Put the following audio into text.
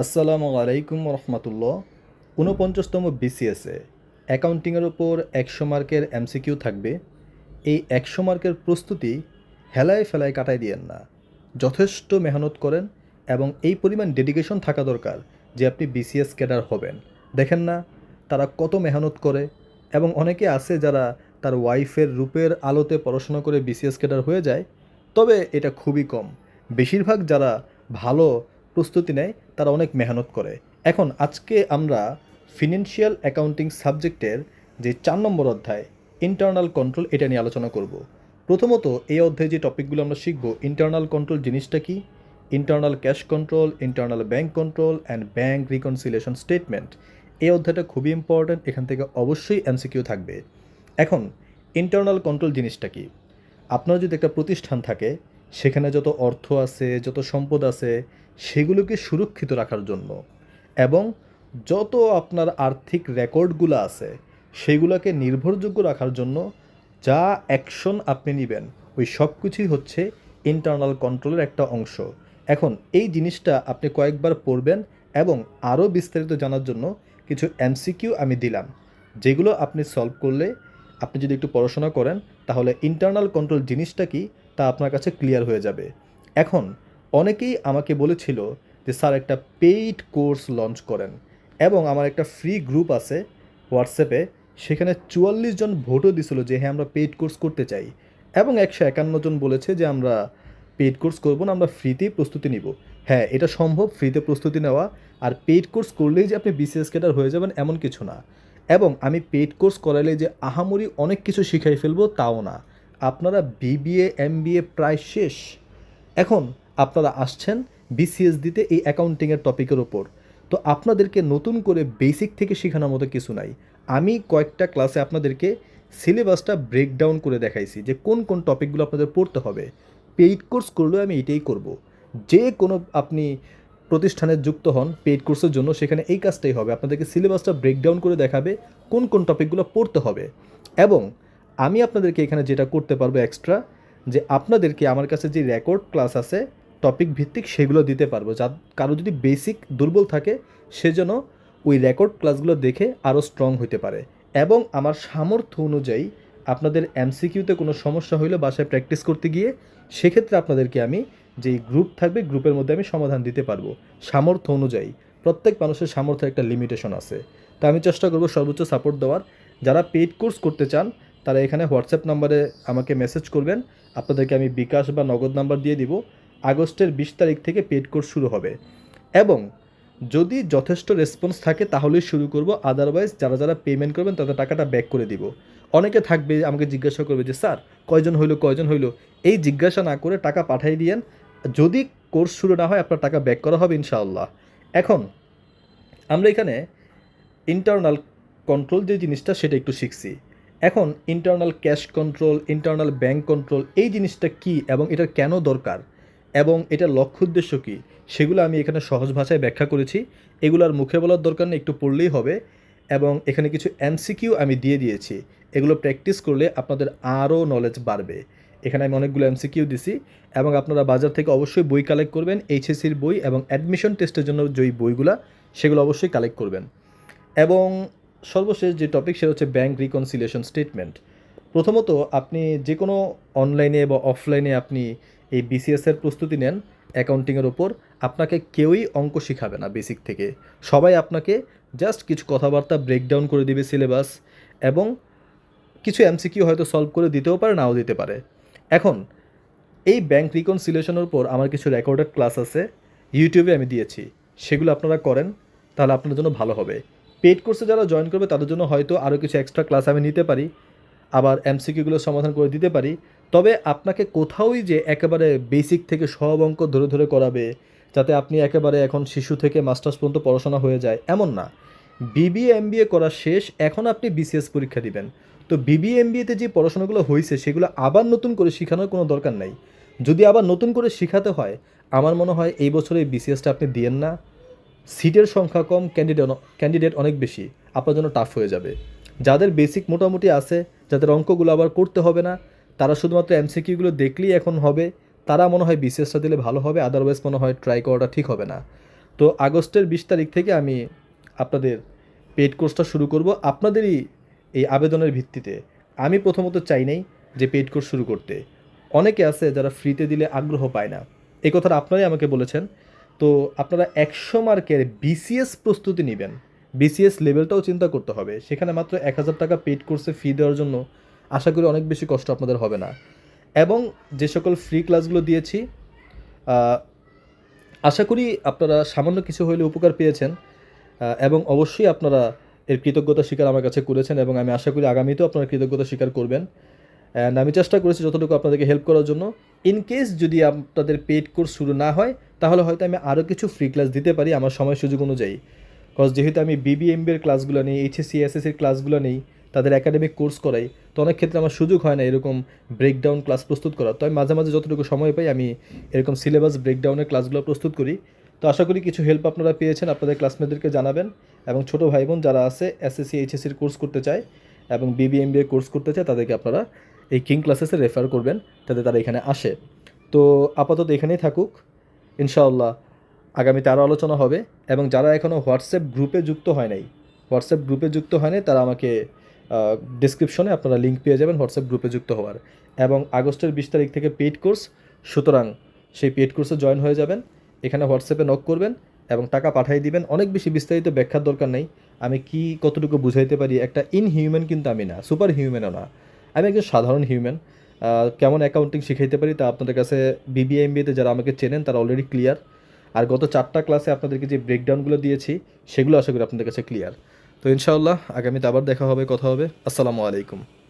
আসসালামু আলাইকুম রহমতুল্লাহ। ঊনপঞ্চাশতম বিসিএসে অ্যাকাউন্টিংয়ের ওপর একশো মার্কের এমসিকিউ থাকবে। এই একশো মার্কের প্রস্তুতি হেলায় ফেলায় কাটাই দিয়েন না। যথেষ্ট মেহনত করেন এবং এই পরিমাণ ডেডিকেশন থাকা দরকার যে আপনি বিসিএস ক্যাডার হবেন। দেখেন না, তারা কত মেহনত করে এবং অনেকে আছে যারা তার ওয়াইফের রূপের আলোতে পড়াশোনা করে বিসিএস ক্যাডার হয়ে যায়, তবে এটা খুবই কম। বেশিরভাগ যারা ভালো প্রস্তুতি নেয়, তারা অনেক মেহনত করে। এখন আজকে আমরা ফিনান্সিয়াল অ্যাকাউন্টিং সাবজেক্টের যে চার নম্বর অধ্যায় ইন্টারনাল কন্ট্রোল এটা নিয়ে আলোচনা করব। প্রথমত, এই অধ্যায়ে যে টপিকগুলো আমরা শিখব ইন্টারনাল কন্ট্রোল জিনিসটা কি? Internal cash control internal bank control and bank reconciliation statement এই অধ্যায়টা খুবই ইম্পর্ট্যান্ট এখান থেকে অবশ্যই এমসিকিউ থাকবে। এখন ইন্টারনাল কন্ট্রোল জিনিসটা কি? আপনার যদি একটা প্রতিষ্ঠান থাকে, সেখানে যত অর্থ আছে, যত সম্পদ আছে সেগুলোকে সুরক্ষিত রাখার জন্য এবং যত আপনার আর্থিক রেকর্ডগুলো আছে, সেগুলোকে নির্ভরযোগ্য রাখার জন্য যা অ্যাকশন আপনি নেবেন, ওই সব কিছুই হচ্ছে ইন্টারনাল কন্ট্রোলের একটা অংশ। এখন এই জিনিসটা আপনি কয়েকবার পড়বেন এবং আরও বিস্তারিত জানার জন্য কিছু এমসিকিউ আমি দিলাম, যেগুলো আপনি সলভ করলে আপনি যদি একটু পড়াশোনা করেন, তাহলে ইন্টারনাল কন্ট্রোল জিনিসটা কি তা আপনার কাছে ক্লিয়ার হয়ে যাবে। এখন অনেকেই আমাকে বলেছিল যে, স্যার, একটা পেইড কোর্স লঞ্চ করেন। এবং আমার একটা ফ্রি গ্রুপ আছে হোয়াটসঅ্যাপে, সেখানে চুয়াল্লিশ জন ভোটও দিছিল যে হ্যাঁ আমরা পেইড কোর্স করতে চাই। এবং একশো একান্ন জন বলেছে যে, আমরা পেইড কোর্স করব না, আমরা ফ্রিতেই প্রস্তুতি নিব। হ্যাঁ এটা সম্ভব, ফ্রিতে প্রস্তুতি নেওয়া। আর পেইড কোর্স করলেই যে, আপনি বিসিএস ক্যাডার হয়ে যাবেন, এমন কিছু না। এবং আমি পেইড কোর্স করালে যে, আহামরি অনেক কিছু শিখাই ফেলব, তাও না। আপনারা বিবিএ এমবিএ প্রায় শেষ। এখন আপনারা আসছেন বিসিএস দিতে এই অ্যাকাউন্টিংয়ের টপিকের ওপর তো আপনাদেরকে নতুন করে বেসিক থেকে শেখানোর মতো কিছু নাই। আমি কয়েকটা ক্লাসে আপনাদেরকে সিলেবাসটা ব্রেকডাউন করে দেখাইছি যে কোন কোন টপিকগুলো আপনাদের পড়তে হবে। পেইড কোর্স করলেও আমি এটাই করব। যে কোনো আপনি প্রতিষ্ঠানে যুক্ত হন পেইড কোর্সের জন্য, সেখানে এই কাজটাই হবে। আপনাদেরকে সিলেবাসটা ব্রেকডাউন করে দেখাবে কোন কোন টপিকগুলো পড়তে হবে। এবং আমি আপনাদেরকে এখানে যেটা করতে পারব এক্সট্রা যে আপনাদেরকে আমার কাছে যে রেকর্ড ক্লাস আছে টপিক ভিত্তিক সেগুলো দিতে পারব। যা কারও যদি বেসিক দুর্বল থাকে, সে যেন ওই রেকর্ড ক্লাসগুলো দেখে আরও স্ট্রং হতে পারে। এবং আমার সামর্থ্য অনুযায়ী আপনাদের এমসিকিউতে কোনো সমস্যা হইলে বাসায় প্র্যাকটিস করতে গিয়ে সেক্ষেত্রে আপনাদেরকে আমি যেই গ্রুপ থাকবে গ্রুপের মধ্যে আমি সমাধান দিতে পারব। সামর্থ্য অনুযায়ী। প্রত্যেক মানুষের সামর্থ্যের একটা লিমিটেশন আছে। তা আমি চেষ্টা করব সর্বোচ্চ সাপোর্ট দেওয়ার। যারা পেইড কোর্স করতে চান, তারা এখানে হোয়াটসঅ্যাপ নাম্বারে আমাকে মেসেজ করবেন। আপনাদেরকে আমি বিকাশ বা নগদ নাম্বার দিয়ে দিব। আগস্টের বিশ তারিখ থেকে পেড কোর্স শুরু হবে। এবং যদি যথেষ্ট রেসপন্স থাকে, তাহলেই শুরু করব। আদারওয়াইজ যারা যারা পেমেন্ট করবেন, তাদের টাকাটা ব্যাক করে দিব। অনেকে থাকবে, আমাকে জিজ্ঞাসা করবে যে, স্যার, কয়জন হইল কয়জন হইল? এই জিজ্ঞাসা না করে টাকা পাঠিয়ে দিয়েন। যদি কোর্স শুরু না হয়, আপনার টাকা ব্যাক করা হবে, ইনশাআল্লাহ। এখন, আমরা এখানে ইন্টারনাল কন্ট্রোল যে জিনিসটা, সেটা একটু শিখছি। এখন internal cash control internal bank control এই জিনিসটা কি এবং এটার কেন দরকার? এবং এটার লক্ষ্য উদ্দেশ্য কী? সেগুলো আমি এখানে সহজ ভাষায় ব্যাখ্যা করেছি। এগুলোর মুখে বলার দরকার নেই, একটু পড়লেই হবে। এবং এখানে কিছু এমসিকিউ আমি দিয়ে দিয়েছি। এগুলো প্র্যাকটিস করলে আপনাদের আরও নলেজ বাড়বে। এখানে আমি অনেকগুলো এমসিকিউ দিছি এবং আপনারা বাজার থেকে অবশ্যই বই কালেক্ট করবেন এইচএসির বই এবং অ্যাডমিশন টেস্টের জন্য যেই বইগুলো, সেগুলো অবশ্যই কালেক্ট করবেন। এবং সর্বশেষ যে টপিক সেটা হচ্ছে ব্যাংক রিকনসিলিয়েশন স্টেটমেন্ট প্রথমত আপনি যে কোনো অনলাইনে বা অফলাইনে আপনি এই বিসিএসের প্রস্তুতি নেন, অ্যাকাউন্টিংয়ের ওপর আপনাকে কেউই অঙ্ক শেখাবে না বেসিক থেকে। সবাই আপনাকে জাস্ট কিছু কথাবার্তা ব্রেকডাউন করে দিবে সিলেবাস এবং কিছু এমসিকিউ হয়তো সলভ করে দিতেও পারে, নাও দিতে পারে। এখন, এই ব্যাংক রিকনসিলিয়েশনের উপর আমার কিছু রেকর্ডেড ক্লাস আছে ইউটিউবে আমি দিয়েছি। সেগুলো আপনারা করেন, তাহলে আপনার জন্য ভালো হবে। পেড কোর্সে যারা জয়েন করবে, তাদের জন্য হয়তো আরও কিছু এক্সট্রা ক্লাস আমি নিতে পারি। আবার এমসিকিউগুলো সমাধান করে দিতে পারি। তবে আপনাকে কোথাওই যে একেবারে বেসিক থেকে সব অঙ্ক ধরে ধরে করাবে, যাতে আপনি একেবারে এখন শিশু থেকে মাস্টার্স পর্যন্ত পড়াশোনা হয়ে যায়, এমন না। বিবিএ এমবিএ করা শেষ, এখন আপনি বিসিএস পরীক্ষা দিবেন। তো বিবিএ এমবিএতে যে পড়াশোনাগুলো হয়েছে সেগুলো আবার নতুন করে শেখানোর কোনো দরকার নাই। যদি আবার নতুন করে শেখাতে হয়, আমার মনে হয় এই বছরে বিসিএসটা আপনি দিয়েন না। সিটের সংখ্যা কম ক্যান্ডিডেট ক্যান্ডিডেট অনেক বেশি। আপনার জন্য টাফ হয়ে যাবে। যাদের বেসিক মোটামুটি আছে, যাদের অঙ্কগুলো আবার করতে হবে না, তারা শুধুমাত্র এমসিকিউগুলো দেখলেই এখন হবে। তারা মনে হয় বিসিএসটা দিলে ভালো হবে আদারওয়াইজ মনে হয় ট্রাই করাটা ঠিক হবে না। তো আগস্টের বিশ তারিখ থেকে আমি আপনাদের পেড কোর্সটা শুরু করব। আপনাদেরই এই আবেদনের ভিত্তিতে। আমি প্রথমত চাই নাই যে পেড কোর্স শুরু করতে। অনেকে আছে যারা ফ্রিতে দিলে আগ্রহ পায় না। এই কথাটা আপনারাই আমাকে বলেছেন। তো আপনারা একশো মার্কের বিসিএস প্রস্তুতি নেবেন। বিসিএস লেভেলটাও চিন্তা করতে হবে। সেখানে মাত্র এক হাজার টাকা পেড কোর্সে ফি দেওয়ার জন্য আশা করি অনেক বেশি কষ্ট আপনাদের হবে না। এবং যে সকল ফ্রি ক্লাসগুলো দিয়েছি আশা করি আপনারা সামান্য কিছু হইলে উপকার পেয়েছেন এবং অবশ্যই আপনারা এর কৃতজ্ঞতা স্বীকার আমার কাছে করেছেন এবং আমি আশা করি আগামীতেও আপনারা কৃতজ্ঞতা স্বীকার করবেন। অ্যান্ড আমি চেষ্টা করেছি যতটুকু আপনাদেরকে হেল্প করার জন্য। ইন কেস যদি আপনাদের পেড কোর্স শুরু না হয়, তাহলে হয়তো আমি আরও কিছু ফ্রি ক্লাস দিতে পারি আমার সময় সুযোগ অনুযায়ী। কজ যেহেতু আমি বিবিএমবির ক্লাসগুলো নেই এইচএসসি এসএসসির ক্লাসগুলো নেই, তাদের একাডেমিক কোর্স করাই, তো অনেক ক্ষেত্রে আমার সুযোগ হয় না এরকম ব্রেকডাউন ক্লাস প্রস্তুত করার। তো আমি মাঝে মাঝে যতটুকু সময় পাই, আমি এরকম সিলেবাস ব্রেকডাউনের ক্লাসগুলো প্রস্তুত করি। তো আশা করি কিছু হেল্প আপনারা পেয়েছেন, আপনাদের ক্লাসমেটদেরকে জানাবেন এবং ছোটো ভাই বোন যারা আছে এসএসসি এইচএসসির কোর্স করতে চায় এবং বিবিএমবিএ কোর্স করতে চায়, তাদেরকে আপনারা এই কিং ক্লাসেসে রেফার করবেন, যাতে তারা এখানে আসে। তো আপাতত এখানেই থাকুক। ইনশাআল্লাহ আগামীতে আরও আলোচনা হবে এবং যারা এখনও হোয়াটসঅ্যাপ গ্রুপে যুক্ত হয় নাই, হোয়াটসঅ্যাপ গ্রুপে যুক্ত হয় নাই, তারা আমাকে ডিসক্রিপশনে আপনারা লিঙ্ক পেয়ে যাবেন হোয়াটসঅ্যাপ গ্রুপে যুক্ত হওয়ার। এবং আগস্টের বিশ তারিখ থেকে পেইড কোর্স সুতরাং সেই পেইড কোর্সে জয়েন হয়ে যাবেন, এখানে হোয়াটসঅ্যাপে নক করবেন এবং টাকা পাঠিয়ে দিবেন। অনেক বেশি বিস্তারিত ব্যাখ্যার দরকার নেই, আমি কি কতটুকু বুঝাইতে পারি, একটা ইনহিউম্যান কিন্তু আমি না সুপার হিউম্যানও না। আমি একজন সাধারণ হিউম্যান কেমন অ্যাকাউন্টিং শিখাইতে পারি তা আপনাদের কাছে বিবিএমবিতে যারা আমাকে চেনেন, তারা অলরেডি ক্লিয়ার আর গত চারটা ক্লাসে আপনাদেরকে যে ব্রেকডাউনগুলো দিয়েছি, সেগুলো আশা করি আপনাদের কাছে ক্লিয়ার তো ইনশাআল্লাহ, আগামীতে আবার দেখা হবে, কথা হবে। আসসালামু আলাইকুম।